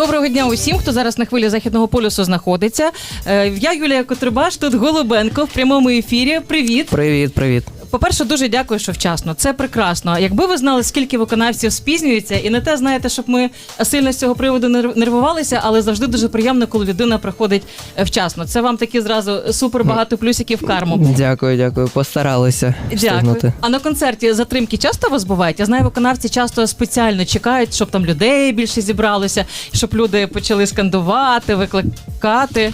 Доброго дня усім, хто зараз на хвилі західного полюсу знаходиться. Е, Я Юлія Котрибаш, тут Голубенко в прямому ефірі. Привіт. Привіт, привіт. По-перше, дуже дякую, що вчасно. Це прекрасно. Якби ви знали, скільки виконавців спізнюється, і не те знаєте, щоб ми сильно з цього приводу нерв- нервувалися, але завжди дуже приємно, коли людина приходить е, вчасно. Це вам такі зразу супер багато плюсиків в карму. Дякую, дякую. Постаралися Дякую. встигнути. А на концерті затримки часто у вас бувають? Я знаю, виконавці часто спеціально чекають, щоб там людей більше зібралося, щоб люди почали скандувати, викликати.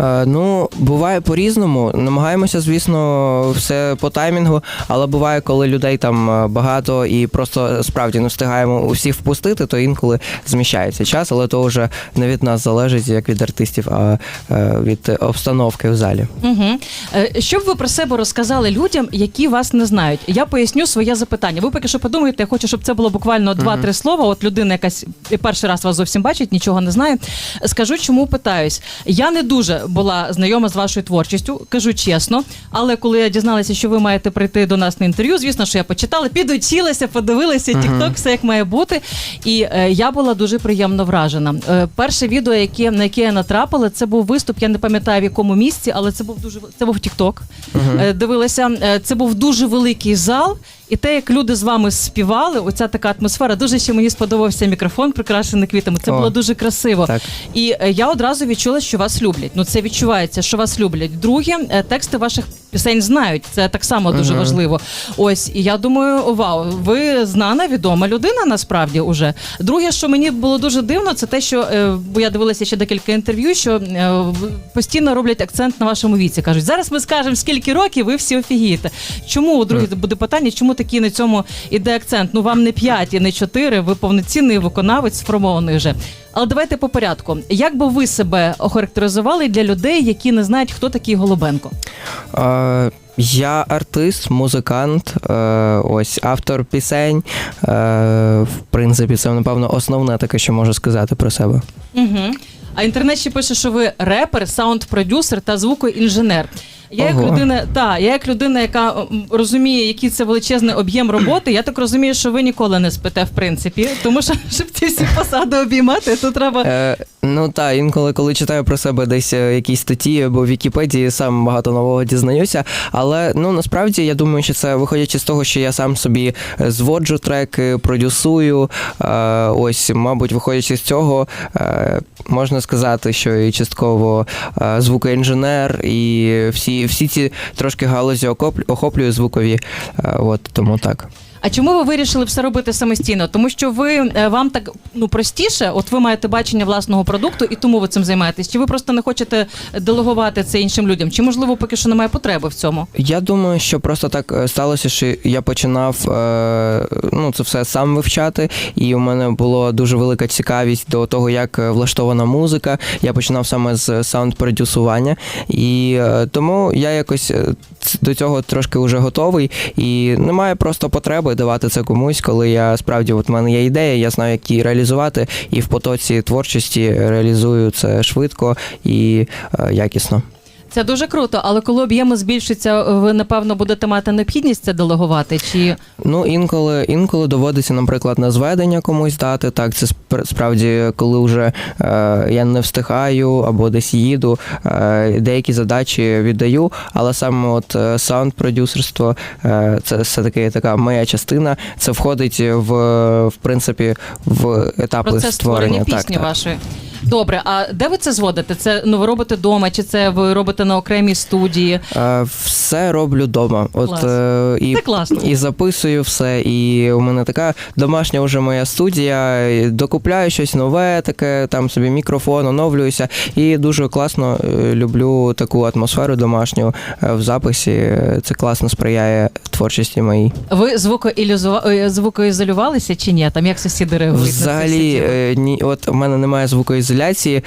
Е, ну, буває по-різному. Намагаємося, звісно, все по таймінгу, але буває, коли людей там е, багато і просто справді не встигаємо усіх впустити, то інколи зміщається час, але то вже не від нас залежить, як від артистів, а е, від обстановки в залі. Угу. Що б ви про себе розказали людям, які вас не знають? Я поясню своє запитання. Ви поки що подумайте, я хочу, щоб це було буквально два-три слова. От людина, якась перший раз вас зовсім бачить, нічого не знає. Скажу, чому питаюсь. Я не дуже була знайома з вашою творчістю, кажу чесно. Але коли я дізналася, що ви маєте прийти до нас на інтерв'ю, звісно, що я почитала, підучилася, подивилася TikTok, все як має бути. І е, я була дуже приємно вражена. Е, перше відео, яке на яке я натрапила, це був виступ. Я не пам'ятаю в якому місці, але це був дуже це був TikTok. Е, дивилася. Е, Це був дуже великий зал. І те, як люди з вами співали, оця така атмосфера, дуже ще мені сподобався мікрофон, прикрашений квітами. Це О, було дуже красиво. так. І е, я одразу відчула, що вас люблять. Ну це відчувається, що вас люблять. Друге, е, тексти ваших пісень знають. Це так само дуже Мгм. важливо. Ось і я думаю, вау, ви знана, відома людина насправді уже. Друге, що мені було дуже дивно, це те, що е, бо я дивилася ще декілька інтерв'ю, що е, постійно роблять акцент на вашому віці. кажуть, зараз ми скажемо, скільки років, ви всі офігієте. Чому друге буде питання? Чому такий на цьому іде акцент? Ну вам не 5 і не 4, ви повноцінний виконавець сформований вже. Але давайте по порядку. Як би ви себе охарактеризували для людей, які не знають, хто такий Голубенко? Е, Я артист, музикант, е, ось автор пісень. Е, В принципі, це напевно основне таке, що можу сказати про себе. Угу. А інтернет ще пише, що ви репер, саунд-продюсер та звукоінженер. Я як Ого. людина, та я як людина, яка м, розуміє, який це величезний об'єм роботи. Я так розумію, що ви ніколи не спите, в принципі, тому що щоб ці всі посади обіймати, то треба Е, ну так, інколи, коли читаю про себе десь е, якісь статті або в Вікіпедії, сам багато нового дізнаюся. Але ну насправді я думаю, що це виходячи з того, що я сам собі е, зводжу треки, продюсую. Е, ось, мабуть, виходячи з цього, е, можна сказати, що і частково е, звукоінженер, і всі, всі ці трошки галузі охоплює звукові. Е, от тому так. А чому ви вирішили все робити самостійно? Тому що ви е, вам так ну простіше, от ви маєте бачення власного продукту, і тому ви цим займаєтесь. Чи ви просто не хочете делегувати це іншим людям? Чи можливо поки що немає потреби в цьому? Я думаю, що просто так е, сталося, що я починав е, ну, це все сам вивчати, і у мене була дуже велика цікавість до того, як е, влаштована музика. Я починав саме з саунд-продюсування, і е, тому я якось до цього трошки вже готовий. І немає просто потреби давати це комусь, коли я справді от в мене є ідея, я знаю, як її реалізувати, і в потоці творчості реалізую це швидко і е, якісно. Це дуже круто, але коли об'єми збільшаться, ви напевно будете мати необхідність це делегувати. Чи Ну, інколи, інколи доводиться, наприклад, на зведення комусь дати. Так, це спр- справді, коли вже е, я не встигаю або десь їду, е, деякі задачі віддаю, але саме от е, саунд-продюсерство е, це все-таки така моя частина. Це входить в, в принципі в етапи процес створення створення. пісні вашої? Добре, а де ви це зводите? Це ну ви робите вдома, чи це ви робите на окремій студії? Е, Все роблю вдома. От Клас. е, і Це класно. І записую все. І у мене така домашня вже моя студія. і Докупляю щось нове, таке там собі мікрофон, оновлююся. І дуже класно е, люблю таку атмосферу домашню е, в записі. Е, Це класно сприяє творчості моїй. Ви звукоілюзува- е, звукоізолювалися чи ні? Там як сусіди реагують? на це Взагалі, е, ні, от у мене немає звукоізоляції. Е,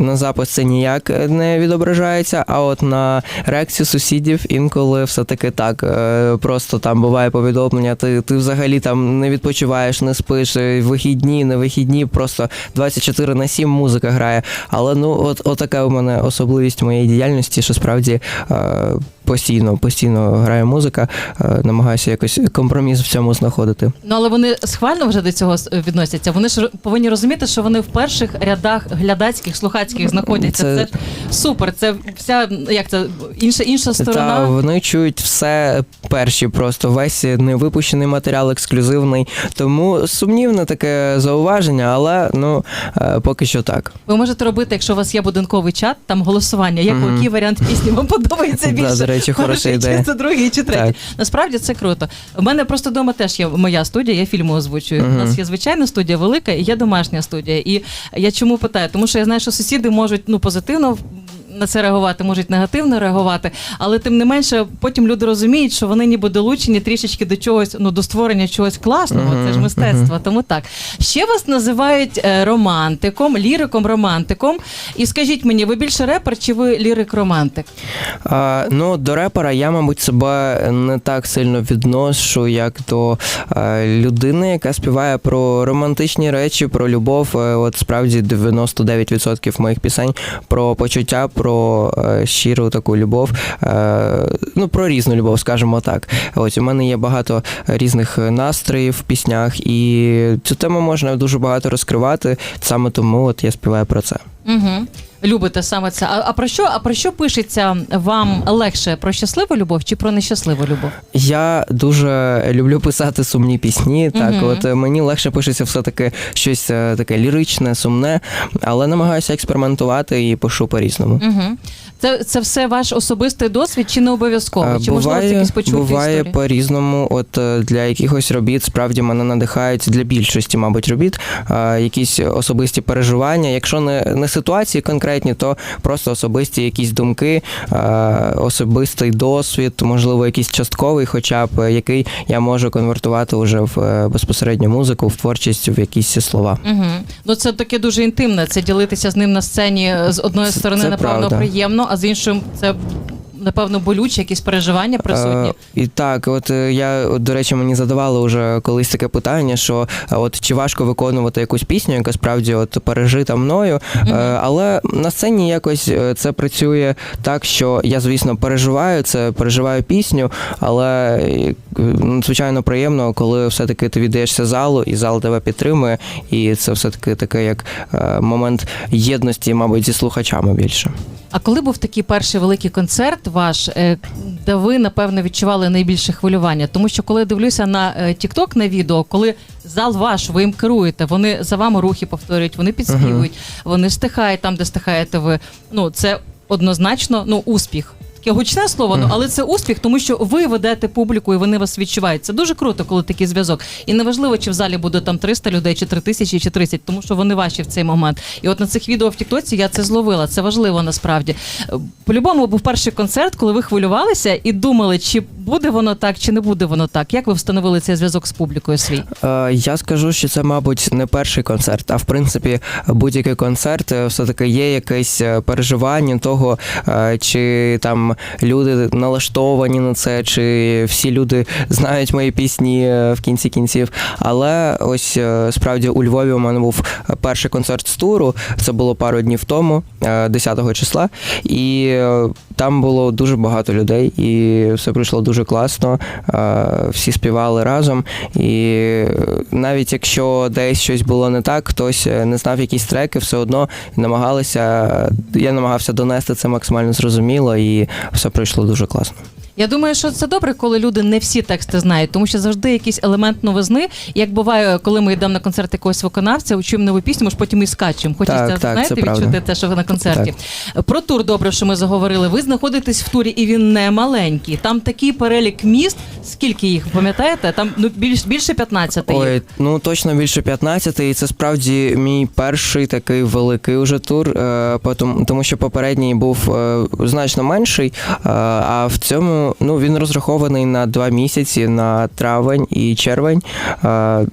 На запис це ніяк не відображається. А от на реакцію сусідів інколи все таки так. е, Просто там буває повідомлення. Ти, ти взагалі там не відпочиваєш, не спиш. е, Вихідні, не вихідні, просто 24 на 7 музика грає. Але ну, от, от така у мене особливість моєї діяльності, що справді. Постійно, постійно грає музика, е, намагаюся якось компроміс в цьому знаходити. Ну але вони схвально вже до цього відносяться. Вони ж повинні розуміти, що вони в перших рядах глядацьких, слухацьких знаходяться. Це, Це- супер. Це вся як це інша інша сторона. Та вони чують все перші, просто весь невипущений матеріал ексклюзивний. Тому сумнівне таке зауваження, але ну е, поки що так. Ви можете робити, якщо у вас є будинковий чат, там голосування. Як Мгм. який варіант пісні вам подобається більше? Речі, хороша ідея. Це другий, чи третій. Насправді це круто. У мене просто вдома теж є моя студія, я фільми озвучую. У нас є звичайна студія, велика, і є домашня студія. І я чому питаю? Тому що я знаю, що сусіди можуть ну позитивно. На це реагувати можуть негативно реагувати, але тим не менше, потім люди розуміють, що вони ніби долучені трішечки до чогось, ну до створення чогось класного. Це ж мистецтво. Тому так. Ще вас називають е, романтиком, ліриком, романтиком. І скажіть мені, ви більше репер чи ви лірик-романтик? А, ну, до репера я, мабуть, себе не так сильно відношу, як до е, людини, яка співає про романтичні речі, про любов. Е, От справді 99% моїх пісень про почуття, про е, щиру таку любов, е, ну про різну любов, скажімо так. Ось у мене є багато різних настроїв в піснях, і цю тему можна дуже багато розкривати. Саме тому от я співаю про це. Угу. Любите саме це. А, а про що? А про що пишеться вам легше? Про щасливу любов чи про нещасливу любов? Я дуже люблю писати сумні пісні. Так, Мгм. от е, мені легше пишеться все-таки щось е, таке ліричне, сумне, але намагаюся експериментувати і пишу по-різному. Угу. Це, це все ваш особистий досвід чи не обов'язково? Чи можливо це якісь почуті буває історії? по-різному. От е, для якихось робіт справді мене надихають для більшості, мабуть, робіт, е, якісь особисті переживання. Якщо не, не ситуації конкретні, то просто особисті якісь думки, е, особистий досвід, можливо, якийсь частковий, хоча б який я можу конвертувати вже в безпосередньо музику, в творчість, в якісь слова. Угу. Ну це таке дуже інтимне. Це ділитися з ним на сцені з одної Це- сторони, це напевно, правда. приємно, а з іншим це напевно болюче, якісь переживання присутні. Е, і так, от е, я, от, до речі, мені задавали вже колись таке питання, що е, от чи важко виконувати якусь пісню, яка справді от пережита мною. Е, але на сцені якось це працює так, що я, звісно, переживаю це, переживаю пісню, але е, ну, звичайно приємно, коли все-таки ти віддаєшся залу, і зал тебе підтримує, і це все-таки таке як момент єдності, мабуть, зі слухачами більше. А коли був такий перший великий концерт ваш, де ви напевно відчували найбільше хвилювання? Тому що коли дивлюся на е, TikTok, на відео, коли зал ваш, ви їм керуєте, вони за вами рухи повторюють, вони підспівують, вони стихають там, де стихаєте ви. Ну це однозначно ну успіх. Таке гучне слово, ну але це успіх, тому що ви ведете публіку і вони вас відчувають. Це дуже круто, коли такий зв'язок. І неважливо, чи в залі буде там 300 людей, чи 3 тисячі, чи 30, тому що вони ваші в цей момент. І от на цих відео в Тіктоці я це зловила. Це важливо насправді. Е, По-любому був перший концерт, коли ви хвилювалися і думали, чи буде воно так, чи не буде воно так. Як ви встановили цей зв'язок з публікою свій? Е, Я скажу, що це, мабуть, не перший концерт, а в принципі, будь-який концерт е, все-таки є якесь е, переживання того, чи там люди налаштовані на це, чи всі люди знають мої пісні в кінці кінців. Але ось справді у Львові у мене був перший концерт з туру. Це було пару днів тому, е, 10 числа, і там було дуже багато людей, і все пройшло дуже класно. Е, Всі співали разом. І навіть якщо десь щось було не так, хтось е, не знав якісь треки, все одно намагалися. Я намагався донести це максимально зрозуміло, і все пройшло дуже класно. Я думаю, що це добре, коли люди не всі тексти знають, тому що завжди якийсь елемент новизни. Як буває, коли ми йдемо на концерт якогось виконавця, чуємо нову пісню, ми ж потім і скачемо. Хочеться Так, так, знаєте, правда. відчути те, що ви на концерті. Про тур добре, що ми заговорили. Ви знаходитесь в турі, і він не маленький. Там такий перелік міст. Скільки їх пам'ятаєте? Там ну більш більше 15 їх. Ой, ну точно більше 15, і це справді мій перший такий великий уже тур, е, потом- тому що попередній був е, значно менший, е, а в цьому ну він розрахований на два місяці на травень і червень. Е,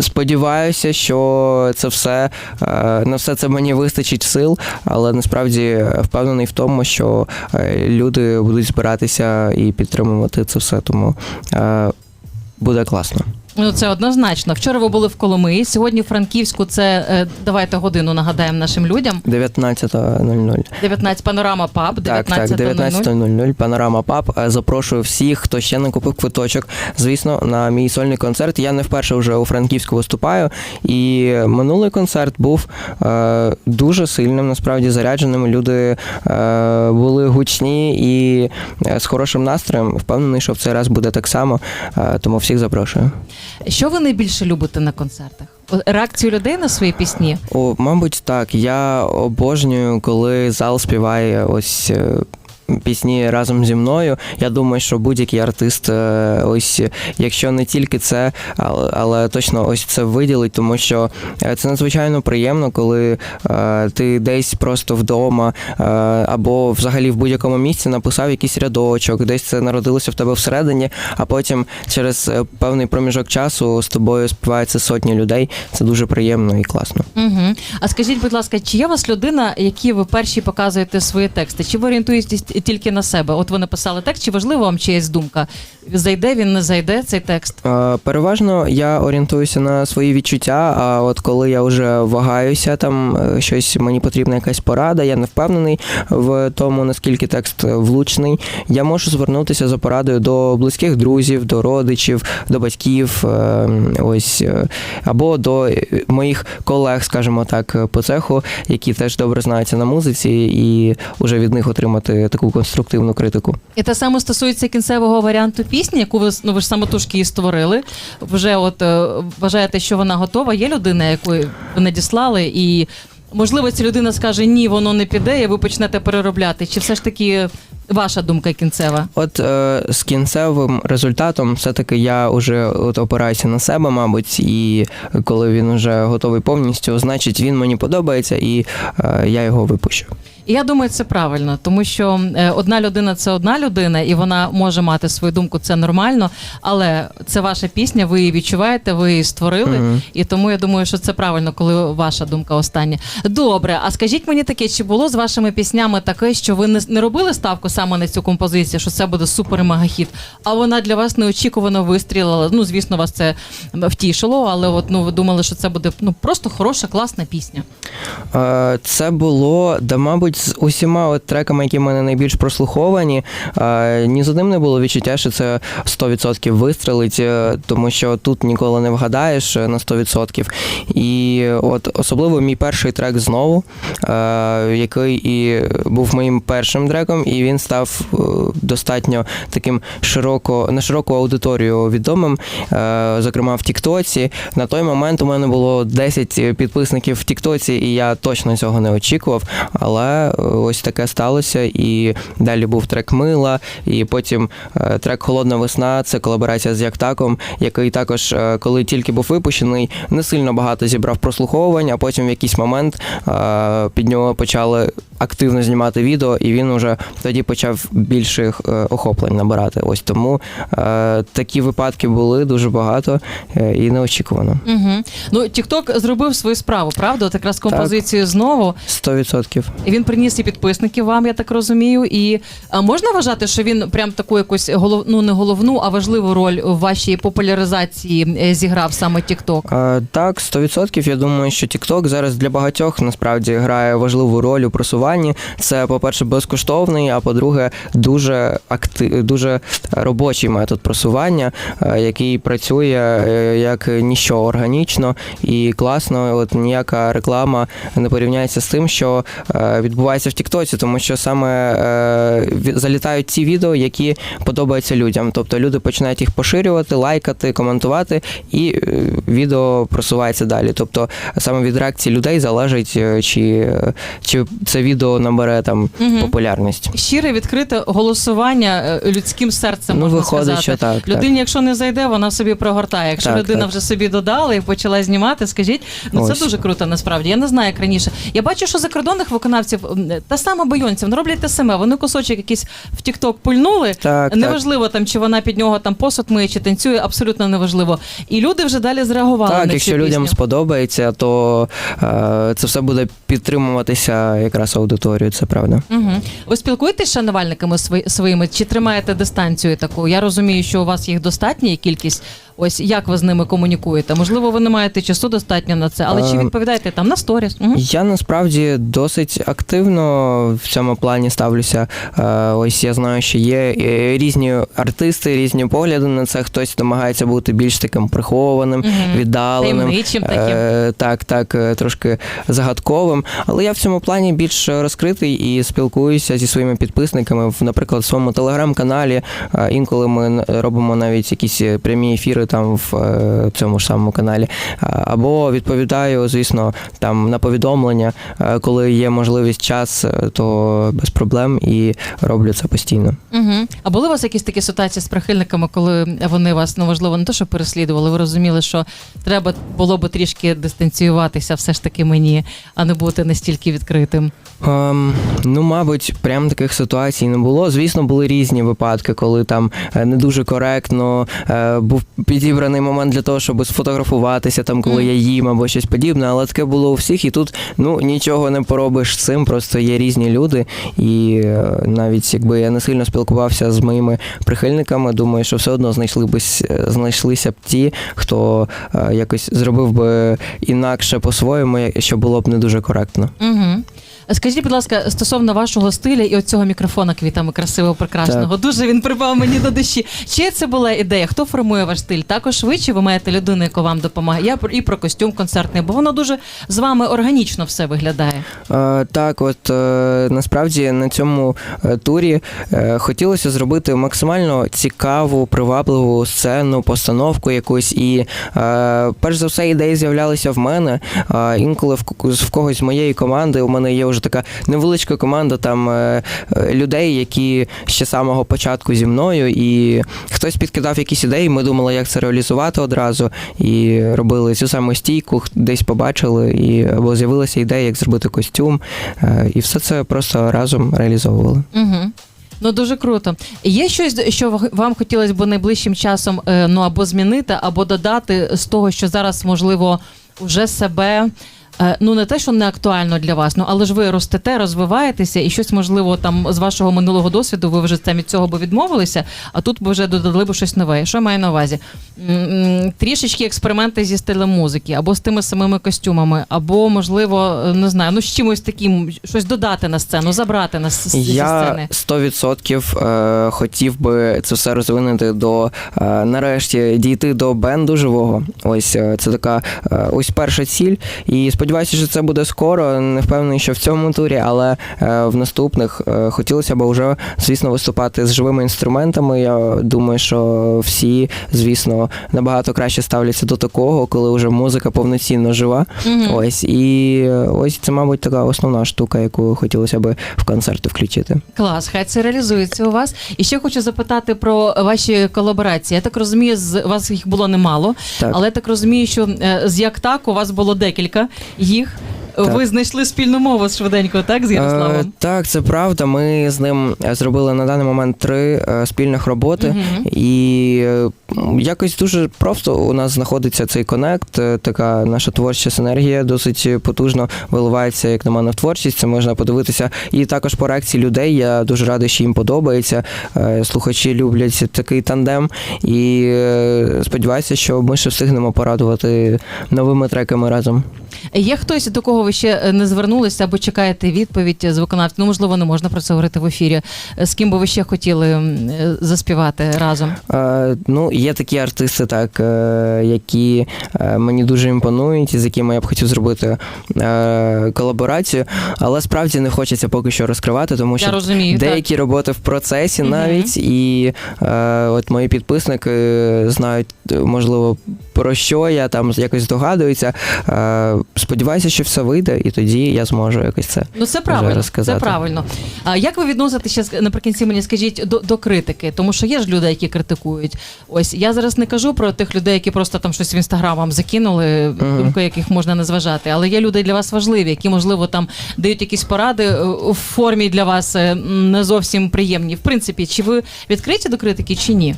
Сподіваюся, що це все е, на все це мені вистачить сил, але насправді впевнений в тому, що е, люди будуть збиратися і підтримувати це все, тому буде класно. Ну це однозначно. Вчора ви були в Коломиї, сьогодні в Франківську. Це е, давайте годину нагадаємо нашим людям. 19.00. 19 панорама паб, Так, так, 19.00. 19.00, панорама ПАП. Е, Запрошую всіх, хто ще не купив квиточок. Звісно, на мій сольний концерт. Я не вперше вже у Франківську виступаю. І минулий концерт був е, дуже сильним, насправді зарядженим. Люди е, були гучні і е, з хорошим настроєм. Впевнений, що в цей раз буде так само. Е, тому всіх запрошую. Що ви найбільше любите на концертах? Реакцію людей на свої пісні? О, мабуть, так. Я обожнюю, коли зал співає ось. Пісні разом зі мною. Я думаю, що будь-який артист, е, ось якщо не тільки це, але, точно ось це виділить, тому що е, це надзвичайно приємно, коли е, ти десь просто вдома або взагалі в будь-якому місці написав якийсь рядочок, десь це народилося в тебе всередині, а потім через певний проміжок часу з тобою співаються сотні людей. Це дуже приємно і класно. Угу. А скажіть, будь ласка, чи є у вас людина, якій ви перші показуєте свої тексти? Чи ви орієнтуєтесь тільки на себе? От ви написали текст, чи важливо вам чиясь думка? Зайде він, не зайде цей текст? Е, Переважно я орієнтуюся на свої відчуття. А от коли я вже вагаюся, там е, щось мені потрібна якась порада, я не впевнений в тому, наскільки текст влучний. Я можу звернутися за порадою до близьких друзів, до родичів, до батьків, е, ось е, або до моїх колег, скажімо так, по цеху, які теж добре знаються на музиці, і вже від них отримати таку конструктивну критику. І те саме стосується кінцевого варіанту пісні, яку ви ну ви ж самотужки її створили. Вже от е, вважаєте, що вона готова. Є людина, яку ви надіслали, і можливо, ця людина скаже ні, воно не піде, і ви почнете переробляти. Чи все ж таки ваша думка кінцева? От е, з кінцевим результатом, все-таки я вже от опираюся на себе, мабуть, і коли він вже готовий повністю, значить він мені подобається, і е, я його випущу. І я думаю, це правильно, тому що е, одна людина це одна людина, і вона може мати свою думку, це нормально. Але це ваша пісня, ви її відчуваєте, ви її створили. Мгм. І тому я думаю, що це правильно, коли ваша думка остання. Добре, а скажіть мені таке, чи було з вашими піснями таке, що ви не, робили ставку саме на цю композицію, що це буде супер мегахіт, а вона для вас неочікувано вистрілила. Ну, звісно, вас це втішило, але от ну ви думали, що це буде ну просто хороша, класна пісня. Це було, да, мабуть, з усіма от треками, які в мене найбільш прослуховані. Ні з одним не було відчуття, що це 100% вистрелить, е, тому що тут ніколи не вгадаєш е, на 100%. І от особливо мій перший трек знову, е, який і був моїм першим треком, і він став достатньо таким широко на широку аудиторію відомим, зокрема в Тіктоці. На той момент у мене було 10 підписників в Тіктоці, і я точно цього не очікував. Але ось таке сталося. І далі був трек Мила, і потім е, трек Холодна весна це колаборація з Яктаком, який також, е, коли тільки був випущений, не сильно багато зібрав прослуховувань, а потім в якийсь момент е, під нього почали активно знімати відео, і він уже тоді почав більших е, охоплень набирати. Ось тому е, такі випадки були дуже багато е, і неочікувано. Угу. Ну, TikTok зробив свою справу, правда? От якраз композицію знову. 100%. І він приніс і підписників вам, я так розумію. І а можна вважати, що він прям таку якусь голов... ну, не головну, а важливу роль у вашій популяризації е, зіграв саме TikTok? Е, Так, 100%. Я думаю, що TikTok зараз для багатьох насправді грає важливу роль у просуванні. Це, по-перше, безкоштовний, а по-друге, дуже акти... дуже робочий метод просування, е, який працює е, як ніщо органічно і класно. От ніяка реклама не порівняється з тим, що е, відбувається в Тіктоці, тому що саме е, залітають ті відео, які подобаються людям. Тобто люди починають їх поширювати, лайкати, коментувати, і е, відео просувається далі. Тобто саме від реакції людей залежить, е, чи, чи це відео набере там Мгм. популярність. Щире відкрите голосування е, людським серцем ну, можна виходить, сказати. що так. так. Якщо не зайде, вона собі прогортає. Якщо Так, людина так. вже собі додала і почала знімати, скажіть, ну це дуже круто насправді. Я не знаю, як раніше. Я бачу, що закордонних виконавців та сама Бойонця, вони роблять те саме. Вони кусочок якийсь в Тікток пульнули. Так, так. Неважливо там, чи вона під нього там посуд миє, чи танцює, абсолютно неважливо. І люди вже далі зреагували Так, на якщо цю людям пісню. сподобається, то е, це все буде підтримуватися якраз аудиторією, це правда. Угу. Ви спілкуєтесь з шанувальниками свої- своїми чи тримаєте дистанцію таку? Я розумію, що у вас їх достатня кількість. Ось як ви з ними комунікуєте? Можливо, ви не маєте часу достатньо на це, але чи Е, відповідаєте там на сторіс? Мгм. Я насправді досить активно в цьому плані ставлюся. Е, Ось я знаю, що є е, різні артисти, різні погляди на це. Хтось намагається бути більш таким прихованим, Мгм. віддаленим. Таємничим таким. Так, так, трошки загадковим. Але я в цьому плані більш розкритий і спілкуюся зі своїми підписниками. В, наприклад, в своєму телеграм-каналі. Інколи ми робимо навіть якісь прямі ефіри там в е, цьому ж самому каналі. Або відповідаю, звісно, там на повідомлення, коли є можливість час, е, то без проблем і роблю це постійно. Угу. А були у вас якісь такі ситуації з прихильниками, коли вони вас ну важливо не то, що переслідували, ви розуміли, що треба було би трішки дистанціюватися, все ж таки мені, а не бути настільки відкритим. Ем, ну, мабуть, прям таких ситуацій не було. Звісно, були різні випадки, коли там е, не дуже коректно е, був підібраний момент для того, щоб сфотографуватися, там, коли Мгм. я їм або щось подібне, але таке було у всіх, і тут ну нічого не поробиш з цим, просто є різні люди. І е, навіть якби я не сильно спілкувався з моїми прихильниками, думаю, що все одно знайшли б знайшлися б ті, хто е, якось зробив би інакше по-своєму, що було б не дуже коректно. Угу. Скажіть, будь ласка, стосовно вашого стиля і оцього мікрофона квітами красивого, прекрасного, дуже він припав мені до душі. Чи це була ідея? Хто формує ваш стиль? Також ви чи ви маєте людину, яка вам допомагає? Я і про костюм концертний, бо воно дуже з вами органічно все виглядає. Е, Так, от е, насправді на цьому е, турі е, хотілося зробити максимально цікаву, привабливу сцену, постановку якусь. І перш за все ідеї з'являлися в мене. А інколи в, ко- в когось з моєї команди у мене є вже така невеличка команда там е, е, людей, які ще з самого початку зі мною, і хтось підкидав якісь ідеї. Ми думали, як це реалізувати одразу, і робили цю саму стійку, десь побачили, і або з'явилася ідея, як зробити костюм, е, і все це просто разом реалізовували. Угу. Ну дуже круто. Є щось, що ва- вам хотілося б найближчим часом ну або змінити, або додати з того, що зараз можливо вже себе. Е, Ну, не те, що не актуально для вас, ну але ж ви ростете, розвиваєтеся, і щось можливо там з вашого минулого досвіду ви вже там від цього би відмовилися, а тут ви вже додали б щось нове. Що я маю на увазі? Трішечки експерименти зі стилем музики, або з тими самими костюмами, або можливо, е, не знаю, ну з чимось таким, щось додати на сцену, забрати на с- зі Я сцени. 100% е, хотів би це все розвинути до нарешті дійти до бенду живого. Ось це така ось перша ціль. І сподіваюся, що це буде скоро. Не впевнений, що в цьому турі, але е, в наступних е, хотілося б вже, звісно, виступати з живими інструментами. Я думаю, що всі, звісно, набагато краще ставляться до такого, коли вже музика повноцінно жива. Мгм. Ось і е, ось це, мабуть, така основна штука, яку хотілося б в концерти включити. Клас, хай це реалізується у вас. І ще хочу запитати про ваші колаборації. Я так розумію, з вас їх було немало, Так. але я так розумію, що з як так у вас було декілька їх. Ви знайшли спільну мову швиденько, так, з Ярославом? Е, так, це правда. Ми з ним е, зробили на даний момент три е, спільних роботи, Мгм. і е, якось дуже просто у нас знаходиться цей конект. е, Така наша творча синергія досить потужно виливається, як на мене, в творчість. Це можна подивитися. І також по реакції людей. Я дуже радий, що їм подобається. Е, Слухачі люблять такий тандем. І е, сподіваюся, що ми ще встигнемо порадувати новими треками разом. Є хтось, до кого ви ще е, не звернулися або чекаєте відповідь з виконавця? Ну, можливо, не можна про це говорити в ефірі. Е, З ким би ви ще хотіли е, заспівати разом? Е, ну, є такі артисти, так, е, які мені дуже імпонують, з якими я б хотів зробити е, колаборацію, але справді не хочеться поки що розкривати, тому що Я розумію. так. деякі роботи в процесі навіть, і е, от мої підписники знають, можливо, про що я там якось здогадуються. Е, сподіваюся, що все вийде, і тоді я зможу якось це. Ну це правильно. Це правильно. А як ви відноситеся наприкінці мені скажіть до, до критики? Тому що є ж люди, які критикують. Ось я зараз не кажу про тих людей, які просто там щось в інстаграм вам закинули, Мгм. думки яких можна не зважати. Але є люди для вас важливі, які можливо там дають якісь поради е, в формі для вас е, не зовсім приємні. В принципі, чи ви відкриті до критики, чи ні?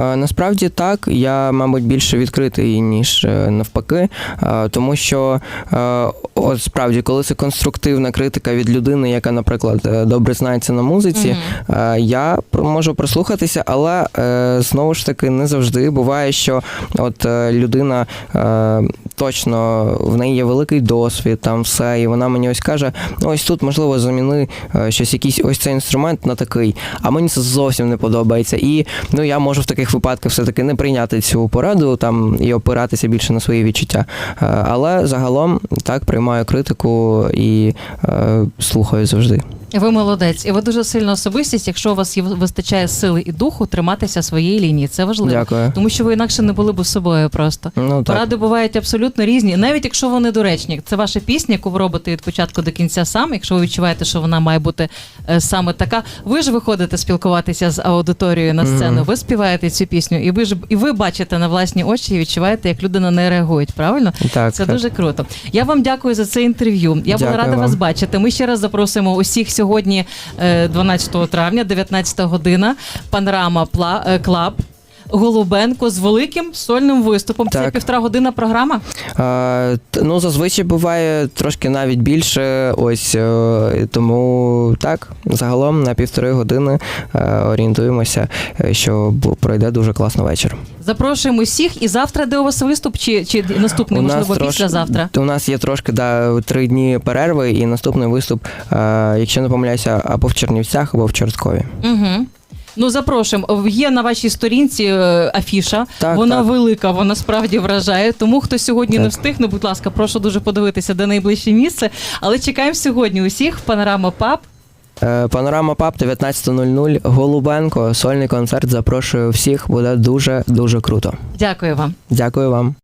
Е, Насправді так, я, мабуть, більше відкритий, ніж е, навпаки, е, тому що е, от справді, коли це конструктивна критика від людини, яка, наприклад, е, добре знається на музиці, е, я можу прислухатися, але е, знову ж таки не завжди буває, що от людина точно в неї є великий досвід, там все, і вона мені ось каже: ну ось тут можливо заміни щось, якийсь ось цей інструмент на такий, а мені це зовсім не подобається. І ну я можу в таких випадках все-таки не прийняти цю пораду там і опиратися більше на свої відчуття. Але загалом так приймаю критику і е, слухаю завжди. Ви молодець, і ви дуже сильна особистість, якщо у вас є вистачає сили і духу триматися своєї лінії. Це важливо. Дякую. Тому що ви інакше не були б собою просто. Ну так. Поради бувають абсолютно різні, навіть якщо вони доречні. Це ваша пісня, яку ви робите від початку до кінця сам. Якщо ви відчуваєте, що вона має бути е, саме така. Ви ж виходите спілкуватися з аудиторією на сцену, Мгм. ви співаєте цю пісню, і ви ж і ви бачите на власні очі і відчуваєте, як людина не реагує. Правильно? Так, Це так. дуже круто. Я вам дякую за це інтерв'ю. Я була рада вам. вас бачити. Ми ще раз запросимо усіх сьогодні, е, 12 травня, 19 година. Панорама е, Клаб. Голубенко з великим сольним виступом. Це півтора година програма. Е, ну, зазвичай буває трошки навіть більше. Ось е, тому так, загалом на півтори години е, орієнтуємося, е, що пройде дуже класно вечір. Запрошуємо всіх. І завтра де у вас виступ, чи, чи наступний, можливо, післязавтра. У нас є трошки да, три дні перерви, і наступний виступ, е, якщо не помиляюся, або в Чернівцях, або в Чорткові. Угу. Ну, запрошуємо. Є на вашій сторінці е, афіша. Так, вона так. велика, вона справді вражає. Тому хто сьогодні не встигне, будь ласка, прошу дуже подивитися, де найближче місце. Але чекаємо сьогодні усіх панорама ПАП. Е, Панорама ПАП 19.00, Голубенко, сольний концерт. Запрошую всіх, буде дуже дуже круто. Дякую вам. Дякую вам.